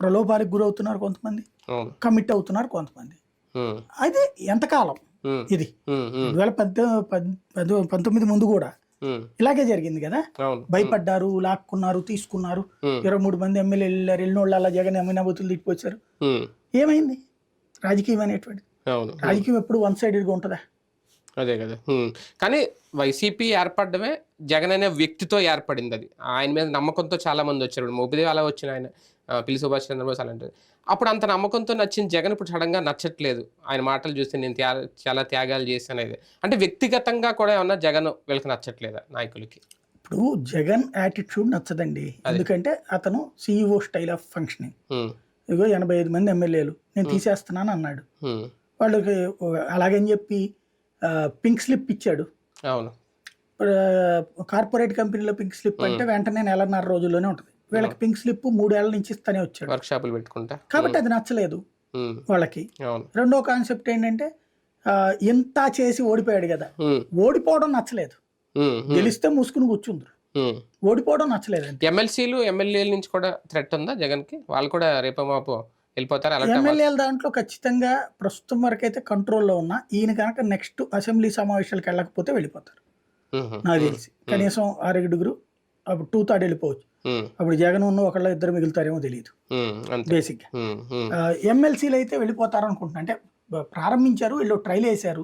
ప్రలోభాలకు గురవుతున్నారు కొంతమంది కమిట్ అవుతున్నారు కొంతమంది. అది ఎంతకాలం ఇది? రెండు వేల పద్ద పద్- పదో- పంతొమ్మిది ముందు కూడా ఇలాగే జరిగింది కదా? భయపడ్డారు లాక్కున్నారు తీసుకున్నారు. ఇరవై మూడు మంది ఎమ్మెల్యేలు వెళ్ళారు వెళ్ళిన వాళ్ళు అలా జగన్ అమినాబతులు ఉమ్, ఏమైంది? రాజకీయం అనేటువంటి రాజకీయం ఎప్పుడు వన్ సైడెడ్గా ఉంటుందా? అదే కదా. కానీ వైసీపీ ఏర్పడమే జగన్ అనే వ్యక్తితో ఏర్పడింది అది. ఆయన మీద నమ్మకంతో చాలా మంది వచ్చారు. మోపిదేవి అలా వచ్చిన ఆయన. పిల్లి సుభాష్ చంద్రబోస్ అలాంటిది. అప్పుడు అంత నమ్మకంతో నచ్చిన జగన్ ఇప్పుడు సడన్గా నచ్చట్లేదు. ఆయన మాటలు చూస్తే నేను త్యా చాలా త్యాగాలు చేశాను ఇది అంటే వ్యక్తిగతంగా కూడా ఏమన్నా జగన్ వీళ్ళకి నచ్చట్లేదా నాయకులకి? ఇప్పుడు జగన్ యాటిట్యూడ్ నచ్చదండి. ఎందుకంటే అతను CEO style of functioning ego ఎనభై ఐదు మంది ఎమ్మెల్యేలు. నేను తీసేస్తున్నాను అన్నాడు. వాళ్ళకి అలాగని చెప్పి పింక్ స్లిప్ ఇచ్చాడు. అవును. కార్పొరేట్ కంపెనీలో పింక్ స్లిప్ అంటే వెంటనే నెలన్నర రోజుల్లోనే ఉంటుంది. వీళ్ళకి పింక్ స్లిప్ మూడేళ్ళ నుంచి ఇస్తానే వచ్చాడు. వర్క్ షాపులు పెట్టుకుంటా? కాబట్టి అది నచ్చలేదు వాళ్ళకి. రెండో కాన్సెప్ట్ ఏంటంటే ఇంత చేసి ఓడిపోయాడు కదా. ఓడిపోవడం నచ్చలేదు. గెలిస్తే మూసుకుని కూర్చుందరు ఉమ్. ఓడిపోవడం నచ్చలేదు ఎమ్మెల్సీలు ఎమ్మెల్యేల నుంచి కూడా థ్రెట్ ఉందా జగన్కి వాళ్ళు కూడా రేపో మాపో వెళ్ళిపోతారు? ఎమ్మెల్యేల దాంట్లో ఖచ్చితంగా ప్రస్తుతం వరకు అయితే కంట్రోల్లో ఉన్న. ఈయన కనుక నెక్స్ట్ అసెంబ్లీ సమావేశాలకు వెళ్ళకపోతే వెళ్ళిపోతారు. నాకు తెలిసి. కనీసం ఆరుగుడుగురు అప్పుడు టూ థర్డ్ వెళ్ళిపోవచ్చు. అప్పుడు జగన్ ఉన్న ఒకళ్ళ ఇద్దరు మిగులుతారేమో తెలియదు ఉమ్, ఎమ్మెల్సీలు అయితే వెళ్ళిపోతారు అనుకుంటున్నా అంటే ప్రారంభించారు వీళ్ళు ట్రైల్ వేశారు.